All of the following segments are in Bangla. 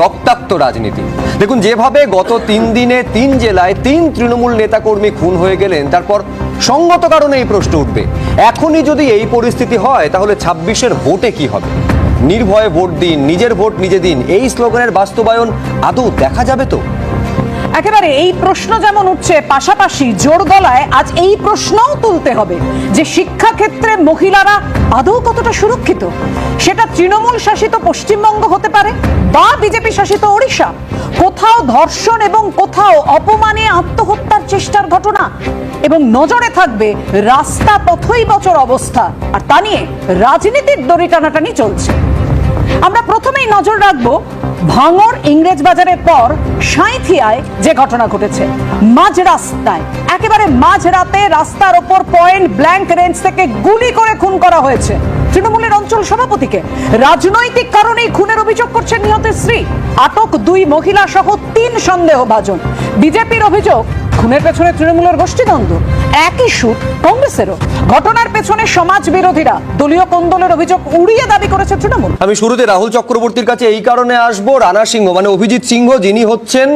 রক্তাক্ত রাজনীতি। দেখুন, যেভাবে গত তিন দিনে তিন জেলায় তিন তৃণমূল নেতাকর্মী খুন হয়ে গেলেন, তারপর সঙ্গত কারণে এই প্রশ্ন উঠবে। এখনই যদি এই পরিস্থিতি হয়, তাহলে ছাব্বিশের ভোটে কি হবে? নির্ভয়ে ভোট দিন, নিজের ভোট নিজে দিন, এই স্লোগানের বাস্তবায়ন আদৌ দেখা যাবে তো? একেবারে এই প্রশ্ন যেমন উঠছে, পাশাপাশি জোর গলায় আজ এই প্রশ্নও তুলতে হবে যে শিক্ষা ক্ষেত্রে মহিলারা আদৌ কতটা সুরক্ষিত? সেটা তৃণমূল শাসিত পশ্চিমবঙ্গ হতে পারে বা বিজেপি শাসিত ওড়িশা। কোথাও ধর্ষণ এবং কোথাও অপমানে আত্মহত্যার চেষ্টার ঘটনা এবং নজরে থাকবে রাস্তা পথই বচর অবস্থা। আর তা নিয়ে রাজনীতির দড়ি টানাটানি চলছে। আমরা প্রথমেই নজর রাখব ভাঙর ইংরেজ বাজারের পর সাঁইথিয়ায় যে ঘটনা ঘটেছে। মাঝ রাস্তায়, একেবারে মাঝ রাতে রাস্তার ওপর পয়েন্ট ব্ল্যাঙ্ক রেঞ্জ থেকে গুলি করে খুন করা হয়েছে। তৃণমূলের অঞ্চল সভাপতিকে রাজনৈতিক কারণেই খুনের অভিযোগ করছেন নিহতের স্ত্রী। আটক দুই মহিলা সহ তিন সন্দেহভাজন। বিজেপির অভিযোগ, খুনের পেছনে তৃণমূলের গোষ্ঠীদ্বন্দ্ব। একই সুর কংগ্রেসেরও। ঘটনার পেছনে সমাজ বিরোধীরা দলীয় কোন্দলের অভিযোগ উড়িয়ে দাবি করেছে তৃণমূল। আমি শুরুতে রাহুল চক্রবর্তীর কাছে এই কারণে আসব, রানা সিংহ মানে অভিজিৎ সিংহ, যিনি হচ্ছেন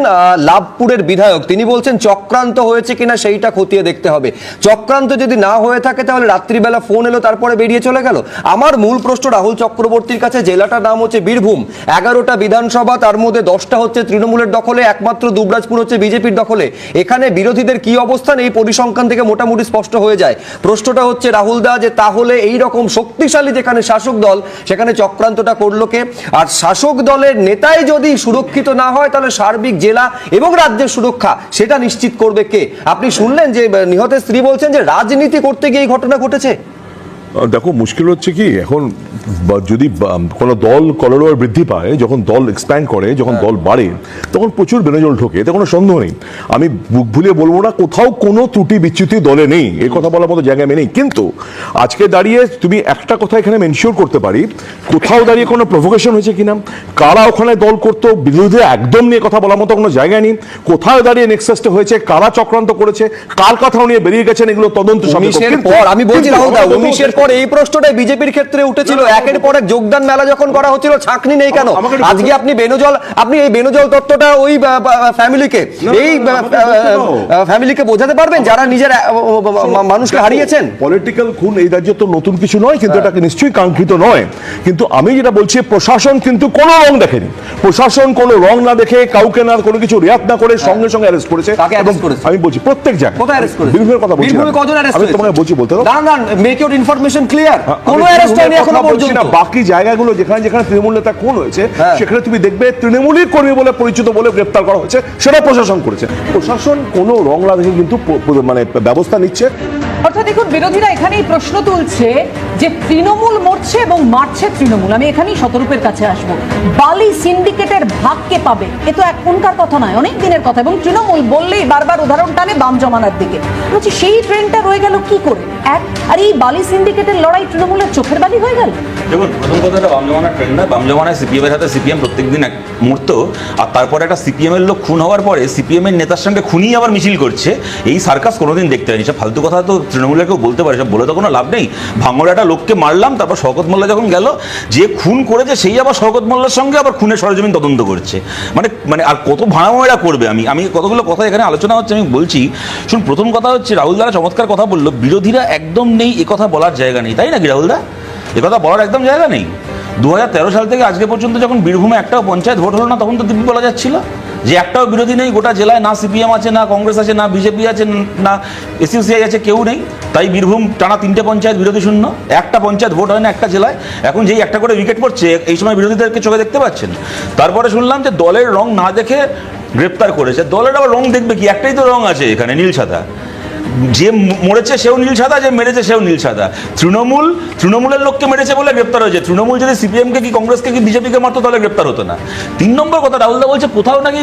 লাভপুরের বিধায়ক। তিনি বলছেন, চক্রান্ত হয়েছে কিনা সেইটা খতিয়ে দেখতে হবে। চক্রান্ত যদি না হয়ে থাকে, তাহলে রাত্রিবেলা ফোন এলো, তারপরে বেরিয়ে চলে গেল। আমার মূল প্রশ্ন রাহুল চক্রবর্তীর কাছে, জেলাটার নাম হচ্ছে বীরভূম। এগারোটা বিধানসভা, তার মধ্যে দশটা হচ্ছে তৃণমূলের দখলে, একমাত্র দুবরাজপুর হচ্ছে বিজেপির দখলে। এখানে বিরোধীদের কি অবস্থান? এই পরিসংখ্যান থেকে মোটামুটি স্পষ্ট হয়ে যায়। প্রশ্নটা হচ্ছে, রাহুল দা, যে তাহলে এই রকম শক্তিশালী যেখানে শাসক দল, সেখানে চক্রান্তটা করল কে? আর শাসক দলের নেতাই যদি সুরক্ষিত না হয়, তাহলে সার্বিক জেলা এবং রাজ্যের সুরক্ষা, সেটা নিশ্চিত করবে কে? আপনি শুনলেন যে নিহতের স্ত্রী বলছেন যে, রাজনীতি করতে গিয়ে এই ঘটনা ঘটেছে? দেখো, মুশকিল হচ্ছে কি, এখন যদি কোনো দল কলরোয়ার বৃদ্ধি পায় যখন দল এক্সপ্যান্ড করে যখন দল বাড়ে তখন প্রচুর বেনজল ঢোকে এতে কোনো সন্দেহ নেই। আমি বুক ভুলিয়ে বলব না কোথাও কোনো ত্রুটি বিচ্যুতি দলে নেই এই কথা বলার মতো জায়গায় আমি নেই। কিন্তু আজকে দাঁড়িয়ে তুমি একটা কথা এখানে মেনশিওর করতে পারি কোথাও দাঁড়িয়ে কোনো প্রভোকেশন হয়েছে কিনা? কারা ওখানে দল করতো? বিরোধী একদম নিয়ে কথা বলার মতো কোনো জায়গা নেই। কোথাও দাঁড়িয়ে নেক্সাসটা হয়েছে? কারা চক্রান্ত করেছে? কার কথাও নিয়ে বেরিয়ে গেছেন? এগুলো তদন্ত আমি বলছি রাহুল দা হচ্ছে- পর এই প্রশ্নটাই বিজেপির ক্ষেত্রে উঠেছিল একের পর এক যোগদান মেলা যখন করা হচ্ছিল ছাকনি নেই কেন? আজকে আপনি বেনজল আপনি এই বেনজল তত্ত্বটা ওই ফ্যামিলিকে এই না। ফ্যামিলিকে বোঝাতে পারবেন? যারা নিজের মানুষকে হারিয়েছেন? পলিটিক্যাল খুন এই রাজ্যে তো নতুন কিছু নয় কিন্তু এটাকে নিশ্চয়ই কাঙ্ক্ষিত নয়। কিন্তু আমি যেটা বলছি প্রশাসন কিন্তু কোনো রং দেখেনি। প্রশাসন কোনো রং না দেখে কাউকে না কোনো কিছু রিয়াক্ট না করে সঙ্গে সঙ্গে অ্যারেস্ট করেছে। আমি বলছি প্রত্যেক জায়গায়। কোথায় অ্যারেস্ট করেছে? বীরভূমের কথা বলছি না। আমি তোমাকে বলছি বলতে। দাঁড়ান দাঁড়ান মেক ইউর ইনফরমেশন ক্লিয়ার হ্যাঁ, কোনো অ্যারেস্ট হয়নি এখনও কথা বলছি না, বাকি জায়গাগুলো যেখানে যেখানে তৃণমূল নেতা খুন হয়েছে হ্যাঁ। সেখানে তুমি দেখবে তৃণমূলই কর্মী বলে পরিচিত বলে গ্রেপ্তার করা হয়েছে সেটা প্রশাসন করেছে। প্রশাসন কোনো রং না দেখে কিন্তু মানে ব্যবস্থা নিচ্ছে। অর্থাৎ দেখুন বিরোধীরা এখানেই প্রশ্ন তুলছে যে তৃণমূল মরছে এবং মারছে তৃণমূল। আমি এখানেই শতরূপের কাছে আসব। বালি সিন্ডিকেটের ভাগ কে পাবে? এ তো এখনকার কথা নয় অনেক দিনের কথা। এবং তৃণমূল বললেই বারবার উদাহরণ টানে বাম জমানার দিকে। বলছি সেই ট্রেনটা রয়ে গেল কি করে? এক আর এই বালি সিন্ডিকেটের লড়াই তৃণমূলের চোখের বালি হয়ে গেল? দেখুন, প্রথম কথাটা বাম জমানার ট্রেন্ড না। বাম জমানায় সিপিএমের হাতে সিপিএম প্রত্যেকদিন এক মূর্ত আর তারপরে একটা সিপিএম এর লোক খুন হওয়ার পরে সিপিএম এর নেতার সঙ্গে খুনি আবার মিছিল করছে। এই সার্কাস কোনোদিন দেখতে হয়নি সব ফালতু কথা তো তৃণমূলের কেউ বলতে পারে, সব বলে তো কোনো লাভ নেই। ভাঙড়ে একটা লোককে মারলাম, তারপর শওকত মোল্লা যখন গেল, যে খুন করেছে সেই আবার শওকত মোল্লার সঙ্গে আবার খুনের সরজমিন তদন্ত করছে। মানে মানে আর কত ভাড়ামোড়া করবে আমি? আমি কতগুলো কথা এখানে আলোচনা হচ্ছে, আমি বলছি শুন প্রথম কথা হচ্ছে, রাহুল দ্বারা চমৎকার কথা বলল, বিরোধীরা একদম নেই কথা বলার জায়গা নেই। তাই নাকি রাহুল দা? এ কথা বলার একদম জায়গা নেই। দু হাজার তেরো সাল থেকে আজকে পর্যন্ত যখন বীরভূমে একটাও পঞ্চায়েত ভোট হলো না, তখন তো দিব্যি বলা যাচ্ছিল যে একটাও বিরোধী নেই গোটা জেলায়, না সিপিএম আছে, না কংগ্রেস আছে, না বিজেপি আছে, না এসইউসিআই আছে, কেউ নেই। তাই বীরভূম টানা তিনটে পঞ্চায়েত বিরোধী শূন্য। একটা পঞ্চায়েত ভোট হয় না একটা জেলায়। এখন যেই একটা করে উইকেট পড়ছে, এই সময় বিরোধীদেরকে চোখে দেখতে পাচ্ছেন? তারপরে শুনলাম যে দলের রং না দেখে গ্রেপ্তার করেছে। দলের আবার রং দেখবে কি? একটাই তো রং আছে এখানে, নীল সাদা। যে মরেছে সেও নীল সাদা যে মেরেছে সেও নীল সাদা। তৃণমূল তৃণমূলের লোককে মেরেছে বলে গ্রেপ্তার হয়েছে। তৃণমূল যদি সিপিএমকে কি কংগ্রেসকে কি বিজেপিকে মারতো তাহলে গ্রেপ্তার হতো না। তিন নম্বর কথা রাহুলদা বলছে কোথাও নাকি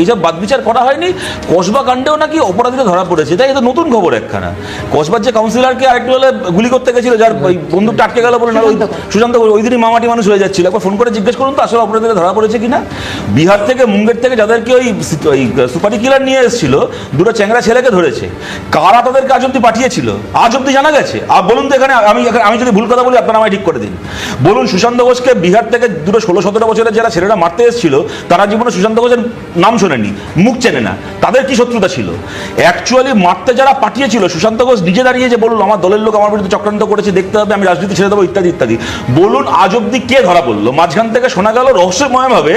এইসব বাদ বিচার করা হয়নি। কসবা কাণ্ডেও নাকি অপরাধীরা ধরা পড়েছে। তাই এটা নতুন খবর একখানা। কসবার যে কাউন্সিলরকে আরেকটু হলে গুলি করতে গেছিল যার ওই বন্ধু টাটকে গেল বলে না ওই সুশান্ত। ওই দিনই মামাটি মানুষ হয়ে যাচ্ছিল। একবার ফোন করে জিজ্ঞেস করুন তো আসলে অপরাধীরা ধরা পড়েছে কিনা বিহার থেকে মুঙ্গের থেকে যাদেরকে ওই ওই সুপারি কিলার নিয়ে এসেছিল দুটো চ্যাংরা ছেলেকে ধরেছে। কারা তাদেরকে আজ অব্দি পাঠিয়েছিল? আজ অব্দি জানা গেছে? আর বলুন তো এখানে, আমি আমি যদি ভুল কথা বলি, আপনারা আমায় ঠিক করে দিন। বলুন, সুশান্ত ঘোষকে বিহার থেকে দুটো ষোলো সতেরো বছরের যারা ছেলেরা মারতে এসেছিল, তারা জীবনে সুশান্ত ঘোষের নাম শোনেনি মুখ চেনে না। তাদের কি শত্রুতা ছিল? অ্যাকচুয়ালি মারতে যারা পাঠিয়েছিল, সুশান্ত ঘোষ নিজে দাঁড়িয়ে যে বলুন, আমার দলের লোক আমার বিরুদ্ধে চক্রান্ত করেছে, দেখতে হবে, আমি রাজনীতি ছেড়ে দেবো, ইত্যাদি ইত্যাদি। বলুন, আজ অব্দি কে ধরা পড়ল? মাঝখান থেকে শোনা গেল রহস্যময়ভাবে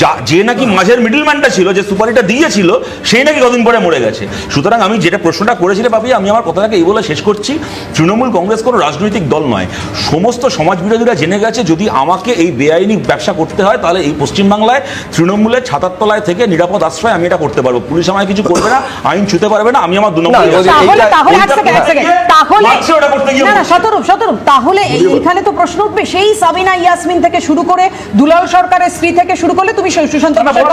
যা, যে নাকি মাঝের মিডিলম্যানটা ছিল, যে সুপারিটা দিয়েছিল, সেই নাকি কদিন পরে মরে গেছে। সুতরাং আমি যেটা প্রশ্নটা করেছিলাম বাপি আমি আমার কথাটাকে এই বলে শেষ করছি। তৃণমূল কংগ্রেস কোনো রাজনৈতিক দল নয়। সমস্ত সমাজ বিরোধীরা জেনে গেছে যদি আমাকে এই বেআইনি ব্যবসা করতে হয় তাহলে এই পশ্চিমবাংলায় তৃণমূলের ছাতার তলায় থেকে নিরাপদ আশ্রয় আমি এটা করতে পারব। পুলিশ আমায় কিছু করবে না আইন ছুতে পারবে না আমি আমার দু নম্বর তাহলে এইটা- তাহলে এক এইটা- সেকেন্ড এক সেকেন্ড তাহলে মারছে ওটা করতে গিয়ে না না বলছে। শতরূপ শতরূপ। তাহলে এই- এইখানে তো প্রশ্ন উঠবে সেই সাবিনা ইয়াসমিন থেকে শুরু করে দুলাল সরকারের স্ত্রী থেকে শুরু করলে তুমি সুশান্ত বাজারে।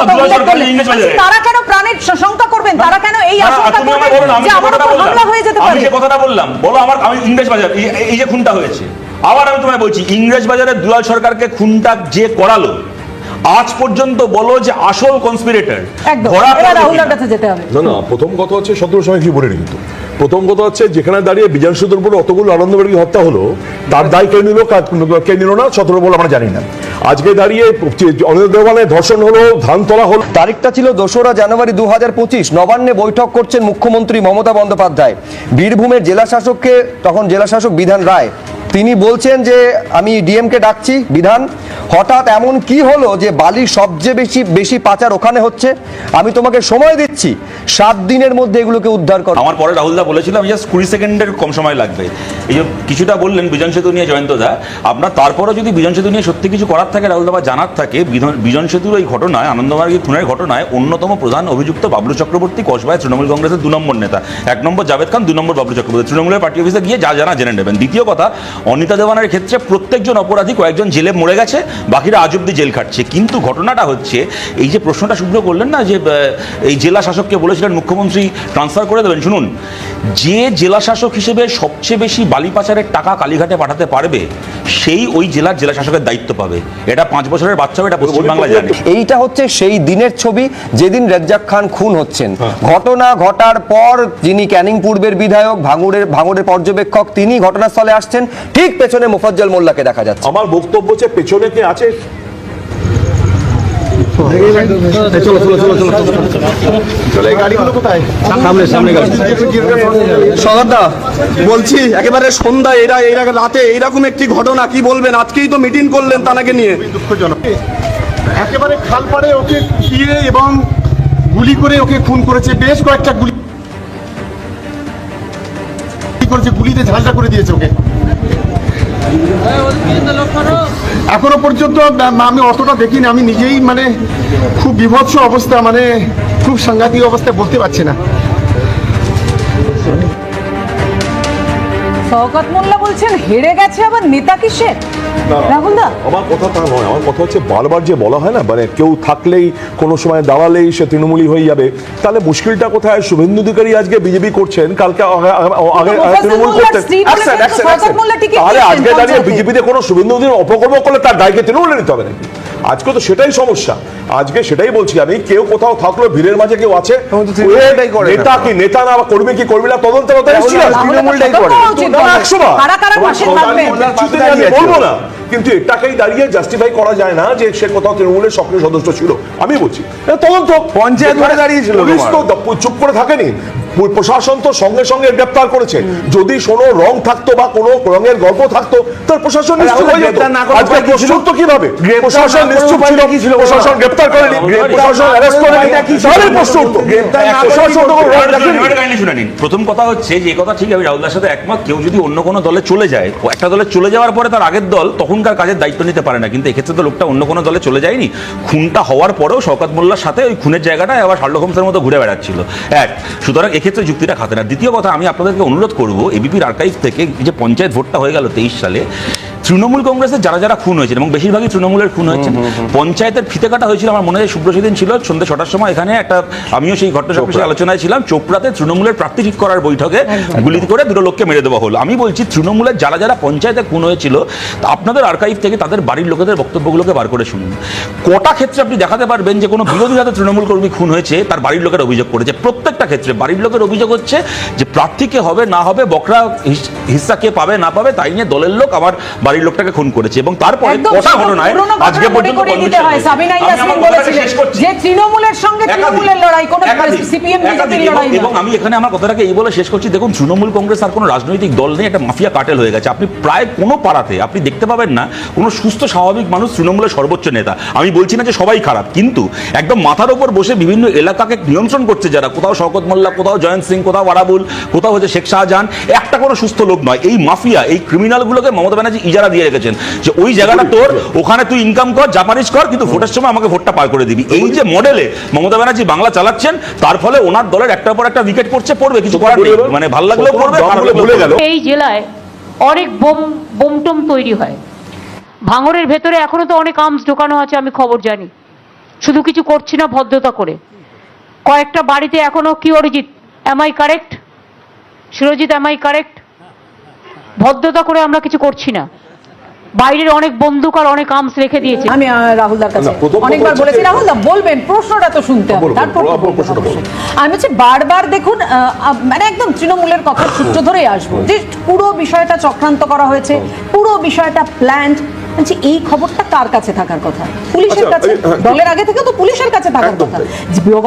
তারা কেন প্রাণের শঙ্কা করবেন? তারা এই না, না, আশঙ্কা করবেন বলো না, আমি যে যে আমার উপর হামলা হয়ে যেতে আমি যে কথাটা বললাম বলো আমার আমি ইংরেজ বাজার এই- এই যে খুনটা হয়েছে আবার আমি তোমায় বলছি ইংরেজ বাজারে দুলাল সরকারকে খুনটা যে করালো আজ পর্যন্ত বলো যে আসল কনস্পিরেটর একদম। রাহুলের কাছে যেতে হবে। না না প্রথম কথা হচ্ছে সতেরো সময় কি বলে কিন্তু। প্রথম কথা হচ্ছে, যেখানে দাঁড়িয়ে বিজান সুদর উপর অতগুলো আনন্দবাড়ি হত্যা হলো, তার দায় কে নিল কে নিল না, সতেরো বলে আমরা জানি না। আজকে দাঁড়িয়ে অনিল দেওয়ানে ধর্ষণ হলো, ধান তোলা হলো। তারিখটা ছিল দোসরা জানুয়ারি দু হাজার পঁচিশ, নবান্নে বৈঠক করছেন মুখ্যমন্ত্রী মমতা বন্দ্যোপাধ্যায়। বীরভূমের জেলা শাসককে তখন জেলা শাসক বিধান রায় তিনি বলছেন যে, আমি ডিএমকে ডাকছি, বিধান। হঠাৎ এমন কি হলো যে বালির সবচেয়ে বেশি বেশি পাচার ওখানে হচ্ছে? আমি তোমাকে সময় দিচ্ছি। সাত দিনের মধ্যে এগুলোকে উদ্ধার করো। আমার পরে রাহুলদা বলেছিল আমি জাস্ট কুড়ি সেকেন্ডের কম সময় লাগবে। এই যে কিছুটা বললেন বিজন সেতু নিয়ে জয়ন্তদা আপনার তারপরও যদি বিজন সেতু নিয়ে সত্যি কিছু করার থাকে, রাহুলদা বা জানার থাকে বিজন সেতুর ওই ঘটনায় আনন্দমার্গী খুনের ঘটনায় অন্যতম প্রধান অভিযুক্ত বাবলু চক্রবর্তী কসবায় তৃণমূল কংগ্রেসের দু নম্বর নেতা। এক নম্বর জাভেদ খান, দু নম্বর বাবলু চক্রবর্তী। তৃণমূলের পার্টি অফিসে গিয়ে যা জানা জেনে নেবেন। দ্বিতীয় কথা অনিতা দেওয়ানের ক্ষেত্রে প্রত্যেকজন অপরাধী কয়েকজন জেলে মরে গেছে, বাকিরা আজ অব্দি জেল খাটছে। কিন্তু ঘটনাটা হচ্ছে, এই যে প্রশ্নটা শুভ্র করলেন না যে এই জেলা শাসককে বলেছিলেন মুখ্যমন্ত্রী ট্রান্সফার করে দেবেন। শুনুন, যে জেলা শাসক হিসেবে সবচেয়ে বেশি বালি পাচারের টাকা কালীঘাটে পাঠাতে পারবে সেই ওই জেলার জেলা শাসকের দায়িত্ব পাবে। এটা পাঁচ বছরের বাচ্চা এটা পশ্চিমবাংলা জানে। এইটা হচ্ছে সেই দিনের ছবি যেদিন রেজ্জাক খান খুন হচ্ছেন। ঘটনা ঘটার পর যিনি ক্যানিং পূর্বের বিধায়ক ভাঙুরের ভাঙুরের পর্যবেক্ষক তিনি ঘটনাস্থলে আসছেন। ঠিক পেছনে মোফাজ্জল মোল্লাকে দেখা যাচ্ছে। আমার বক্তব্য হচ্ছে পেছনে কে আছে? বলছি একেবারে সন্ধ্যা এরা এরা রাতে এইরকম একটি ঘটনা কি বলবেন আজকেই তো মিটিং করলেন তানাকে নিয়ে দুঃখজনক একেবারে খালপাড়ে ওকে দিয়ে এবং গুলি করে ওকে খুন করেছে বেশ কয়েকটা গুলি করেছে গুলিতে ঝালটা করে দিয়েছে ওকে এখনও পর্যন্ত আমি অতটা দেখিনি। আমি নিজেই মানে খুব বিভৎস অবস্থা মানে খুব সাংঘাতিক অবস্থায় বলতে পারছি না। শওকত মোল্লা বলছেন, হেরে গেছে আবার নেতা কিসের? রাহুল দা আমার কথা তা নয় আমার কথা হচ্ছে বারবার যে বলা হয় না মানে কেউ থাকলেই কোনো সময় দাঁড়ালেই সে তৃণমূলই হয়ে যাবে। তাহলে মুশকিলটা কোথায়? শুভেন্দু অধিকারী আজকে বিজেপি করছেন কালকে আগে তৃণমূল করতেন। টিকিট তাহলে আজকে দাঁড়িয়ে বিজেপিতে কোনো শুভেন্দু অধিকারী অপকর্ম করলে তার দায়কে তৃণমূলে নিতে হবে নাকি? আজকে তো সেটাই সমস্যা। আজকে সেটাই বলছি আমি কেউ কোথাও থাকল ভিড়ের মাঝে কেউ আছে। নেতা কি নেতা না বা কর্মী কি কর্মী না তদন্ত বলব না। কিন্তু এটাকেই দাঁড়িয়ে জাস্টিফাই করা যায় না যে সে কোথাও তৃণমূলের সক্রিয় সদস্য ছিল। আমি বলছি তদন্ত। পঞ্চায়েত দাঁড়িয়েছিল পুলিশ তো চুপ করে থাকেনি। প্রশাসন তো সঙ্গে সঙ্গে গ্রেপ্তার করেছে। যদি কোনো রং থাকতো বা কোনো রঙের গল্প থাকতো তার প্রশাসন হয়ে কীভাবে? প্রশাসন কি ছিল? প্রশাসন গ্রেপ্তার করেনি। প্রশাসন অ্যারেস্ট করেনি? তাহলে প্রশ্ন উঠতো। প্রথম কথা হচ্ছে যে কথা ঠিক আমি রাহুলদার সাথে একমত। কেউ যদি অন্য কোনো দলে চলে যায় ও একটা দলে চলে যাওয়ার পরে তার আগের দল তখনকার কাজের দায়িত্ব নিতে পারে না। কিন্তু এক্ষেত্রে তো লোকটা অন্য কোনো দলে চলে যায়নি। খুনটা হওয়ার পরেও শওকত মোল্লার সাথে ওই খুনের জায়গাটায় আবার শার্লক হোমসের মতো ঘুরে বেড়াচ্ছিল। এক সুতরাং এক্ষেত্রে যুক্তিটা খাতে না। দ্বিতীয় কথা, আমি আপনাদেরকে অনুরোধ করব এবিপির আর্কাইভ থেকে যে পঞ্চায়েত ভোটটা হয়ে গেল তেইশ সালে তৃণমূল কংগ্রেসের যারা যারা খুন হয়েছে এবং বেশিরভাগই তৃণমূলের খুন হয়েছে পঞ্চায়েতের ফিতে কাটা হয়েছিল আমার মনে হয় সুব্রসী ছিল সন্ধ্যে ছটার সময় এখানে একটা আমিও সেই ঘটনা আলোচনায় ছিলাম চোপড়াতে তৃণমূলের প্রার্থী ঠিক করার বৈঠকে গুলি করে দুটো লোককে মেরে দেওয়া হলো। আমি বলছি তৃণমূলের যারা যারা পঞ্চায়েতে খুন হয়েছিল তা আপনাদের আর্কাইভ থেকে তাদের বাড়ির লোকেদের বক্তব্যগুলোকে বার করে শুনুন। কটা ক্ষেত্রে আপনি দেখাতে পারবেন যে কোনো বিরোধী যাতে তৃণমূল কর্মী খুন হয়েছে তার বাড়ির লোকের অভিযোগ করেছে? প্রত্যেকটা ক্ষেত্রে বাড়ির লোকের অভিযোগ হচ্ছে যে প্রার্থীকে হবে না হবে বকরা হিস- হিস্সা কে পাবে না পাবে তাই নিয়ে দলের লোক আমার বাড়ির লোকটাকে খুন করেছে এবং তারপরে কথা কটা না ঘটনায় আজকে পর্যন্ত শেষ করছি। যে তৃণমূলের তৃণমূলের লড়াই কোনো সিপিএম বিজেপির লড়াই এবং আমি এখানে আমার কথাটাকে এই বলে শেষ করছি। দেখুন তৃণমূল কংগ্রেস আর কোনো রাজনৈতিক দল নেই একটা মাফিয়া কাটেল হয়ে গেছে। আপনি প্রায় কোনো পাড়াতে আপনি দেখতে পাবেন না কোনো সুস্থ স্বাভাবিক মানুষ তৃণমূলের সর্বোচ্চ নেতা। আমি বলছি না যে সবাই খারাপ কিন্তু একদম মাথার উপর বসে বিভিন্ন এলাকাকে নিয়ন্ত্রণ করছে যারা। কোথাও শওকত মোল্লা কোথাও জয়ন্ত সিং কোথাও ওয়ারাবুল কোথাও হচ্ছে শেখ শাহজাহান একটা কোনো সুস্থ লোক নয়। এই মাফিয়া এই ক্রিমিনালগুলোকে মমতা ব্যানার্জি ইজারা দিয়ে রেখেছেন যে ওই জায়গাটা তোর ওখানে তুই ইনকাম কর পারিস কর কিন্তু ভোটের সময় আমাকে ভোটটা পার করে দিবি। এই যে মডেলে মমতা ব্যানার্জি বাংলা চালাচ্ছেন তার ফলে ওনার দলের একটার পর একটা উইকেট পড়ছে পড়বে কিছু করার নেই। মানে ভালো লাগলেও পড়বে ভুলে গেল। এই জেলায় অনেক বোম বোমটোম তৈরি হয়। ভাঙরের ভেতরে এখনও তো অনেক আর্মস ঢোকানো আছে আমি খবর জানি। শুধু কিছু করছি না ভদ্রতা করে। কয়েকটা বাড়িতে এখনও কি Arijit? Am I correct Surajit am I correct ভদ্রতা করে আমরা কিছু করছি না। বাইরের অনেক বন্দুক আর অনেক আর্মস রেখে দিয়েছে। আমি রাহুল দার কাছে অনেকবার বলেছি রাহুল দা বলবেন প্রশ্নটা তো শুনতে হবে তারপর। আমি হচ্ছে বারবার দেখুন মানে একদম তৃণমূলের কথা সূত্র ধরেই আসব। যে পুরো বিষয়টা চক্রান্ত করা হয়েছে পুরো বিষয়টা প্ল্যান্ড বলছি এই খবরটা কার কাছে থাকার কথা? পুলিশের আচ্ছা, কাছে? হ্যাঁ, দলের আগে থেকে তো পুলিশের কাছে থাকার কথা।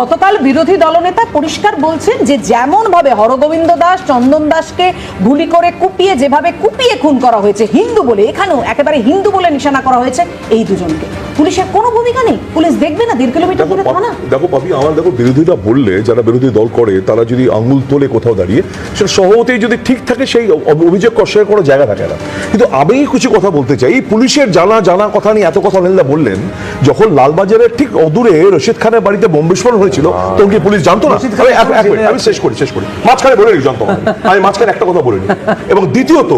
গতকাল বিরোধী দলনেতা পরিষ্কার বলছেন যে যেমন ভাবে হরগোবিন্দ দাস চন্দন দাসকে গুলি করে কুপিয়ে যেভাবে কুপিয়ে খুন করা হয়েছে হিন্দু বলে এখানেও একেবারে হিন্দু বলে নিশানা করা হয়েছে এই দুজনকে। পুলিশের কোনো ভূমিকা নেই? পুলিশ দেখবে না? দেড় কিলোমিটার দূরে থানা? দেখো পাপি আমার দেখো বিরোধীরা বললে যারা বিরোধী দল করে তারা যদি আঙুল তোলে কোথাও দাঁড়িয়ে সেটা যদি ঠিক থাকে সেই অভিযোগ অস্বীকার করার জায়গা থাকে না। কিন্তু আমি কিছু কথা বলতে চাই। পুলিশের জানা জানা কথা নিয়ে এত কথা অনিলদা বললেন যখন লালবাজারের ঠিক অদূরে রশিদ খানের বাড়িতে বোম বিস্ফোরণ হয়েছিল তখন কি পুলিশ জানতো না? আমি- শেষ করি শেষ করি। মাঝখানে বলে নি জানতো আমি মাঝখানে একটা কথা বলিনি। এবং দ্বিতীয়ত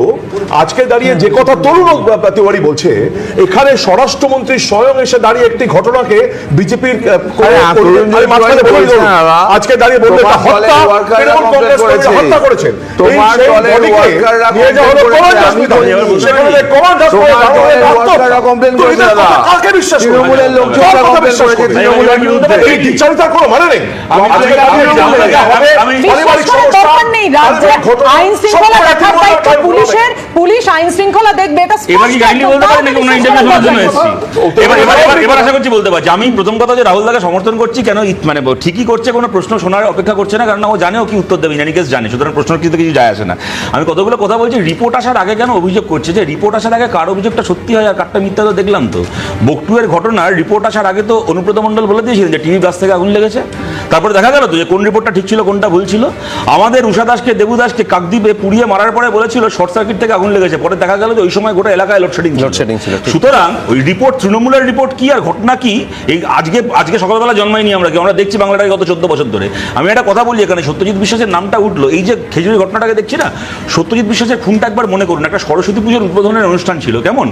আজকে দাঁড়িয়ে যে কথা তরুণ তিওয়ারি বলছে এখানে স্বরাষ্ট্রমন্ত্রী স্বয়ং এসে দাঁড়িয়ে একটি ঘটনাকে বিজেপির। আজকে দাঁড়িয়ে এটা হত্যা। হত্যা করেছেন। তোমার দলের ওয়ার্কাররা আমি মানে পুলিশ আইন শৃঙ্খলা দেখবে এটা এবার আশা করছি বলতে পারছি। প্রথম কথা যে রাহুল দাকে সমর্থন করছি কেন মানে ঠিকই করছে কোনো প্রশ্ন শোনার অপেক্ষা করছে না কারণ ও জানে ও কি উত্তর দেবে। কেস জানে। সুতরাং প্রশ্ন কিন্তু কিছু যায় আসে না। আমি কতগুলো কথা বলছি রিপোর্ট আসার আগে কেন অভিযোগ করছে যে রিপোর্ট আসার আগে কার অভিযোগটা সত্যি হয় আর কারটা মিথ্যা তো দেখলাম তো। বকটুয়ের ঘটনার রিপোর্ট আসার আগে তো অনুব্রত মন্ডল বলে দিয়েছিলেন যে টিভি গাছ থেকে আগুন লেগেছে। তারপরে দেখা গেল তো যে কোন রিপোর্টটা ঠিক ছিল কোনটা ভুল ছিল। আমাদের উষা দাসকে দেবু দাসকে কাকদ্বীপে পুড়িয়ে মারার পরে বলেছিল শর্ট সার্কিট থেকে আগুন লেগেছে। পরে দেখা গেল যে ওই সময় গোটা এলাকায় লোডশেডিং Loadshedding ছিল, সুতরাং ওই রিপোর্ট তৃণমূলের রিপোর্ট কি আর ঘটনা কি এই আজকে আজকে সকালবেলা জন্মাইনি আমরা কি আমরা দেখছি বাংলাটাকে গত চোদ্দ বছর ধরে। আমি একটা কথা বলি এখানে সত্যজিৎ বিশ্বাসের নামটা উঠল। এই যে খেজুরি ঘটনাটাকে দেখছি না সত্যজিৎ বিশ্বাসের খুনটা একবার মনে করুন। একটা সরস্বতী পুজোর উদ্বোধনের অনুষ্ঠান ছিল কেমন?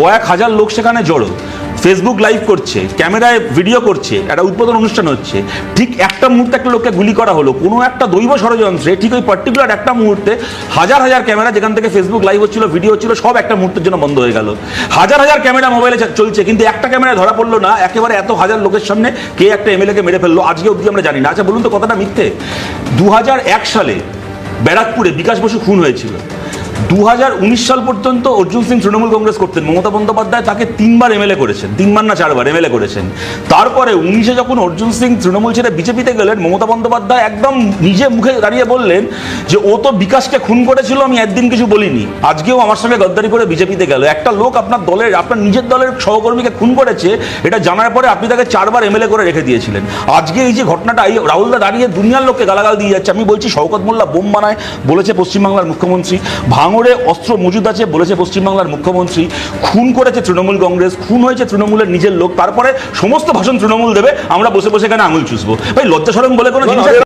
কয়েক হাজার লোক সেখানে জড়ো। ফেসবুক লাইভ করছে, ক্যামেরায় ভিডিও করছে, একটা উদ্বোধন অনুষ্ঠান হচ্ছে, ঠিক একটা মুহূর্তে একটা লোককে গুলি করা হলো, কোনো একটা দৈব ষড়যন্ত্রে, ঠিক ওই পার্টিকুলার একটা মুহূর্তে হাজার হাজার ক্যামেরা যেখান থেকে ফেসবুক লাইভ হচ্ছিল ভিডিও হচ্ছিল, সব একটা মুহূর্তের জন্য বন্ধ হয়ে গেল। হাজার হাজার ক্যামেরা মোবাইলে চলছে, কিন্তু একটা ক্যামেরায় ধরা পড়ল না, একেবারে এত হাজার লোকের সামনে কে একটা এমএলএ কে মেরে ফেলল, আজকে অবধি আমরা জানি না। আচ্ছা বলুন তো, কথাটা মিথ্যে? দু হাজার এক সালে ব্যারাকপুরে বিকাশ বসু খুন হয়েছিল। দু হাজার উনিশ সাল পর্যন্ত অর্জুন সিং তৃণমূল কংগ্রেস করতেন। মমতা বন্দ্যোপাধ্যায় তাকে তিনবার এমএলএ করেছেন, তিনবার না চারবার এমএলএ করেছেন। তারপরে উনিশে যখন অর্জুন সিং তৃণমূল ছেড়ে বিজেপিতে গেলেন, মমতা বন্দ্যোপাধ্যায় একদম নিজে মুখে দাঁড়িয়ে বললেন যে, ও তো বিকাশকে খুন করেছিল, আমি একদিন কিছু বলিনি। আজকেও আমার সঙ্গে গদ্দারি করে বিজেপিতে গেল। একটা লোক আপনার দলের, আপনার নিজের দলের সহকর্মীকে খুন করেছে, এটা জানার পরে আপনি তাকে চারবার এমএলএ করে রেখে দিয়েছিলেন। আজকে এই যে ঘটনাটা, এই রাহুলদা দাঁড়িয়ে দুনিয়ার লোককে গালাগাল দিয়ে যাচ্ছে, আমি বলছি শওকত মোল্লা বোম বানায় বলেছে পশ্চিমবাংলার মুখ্যমন্ত্রী। ভাঙড়ে অস্ত্র মজুদ আছে বলেছে পশ্চিমবাংলার মুখ্যমন্ত্রী খুন করেছে তৃণমূল কংগ্রেস খুন হয়েছে তৃণমূলের নিজের লোক তারপরে সমস্ত ভাষণ তৃণমূল দেবে আমরা বসে বসে এখানে আঙুল চুষবো ভাই লজ্জা সরম বলে কোনো জিনিস?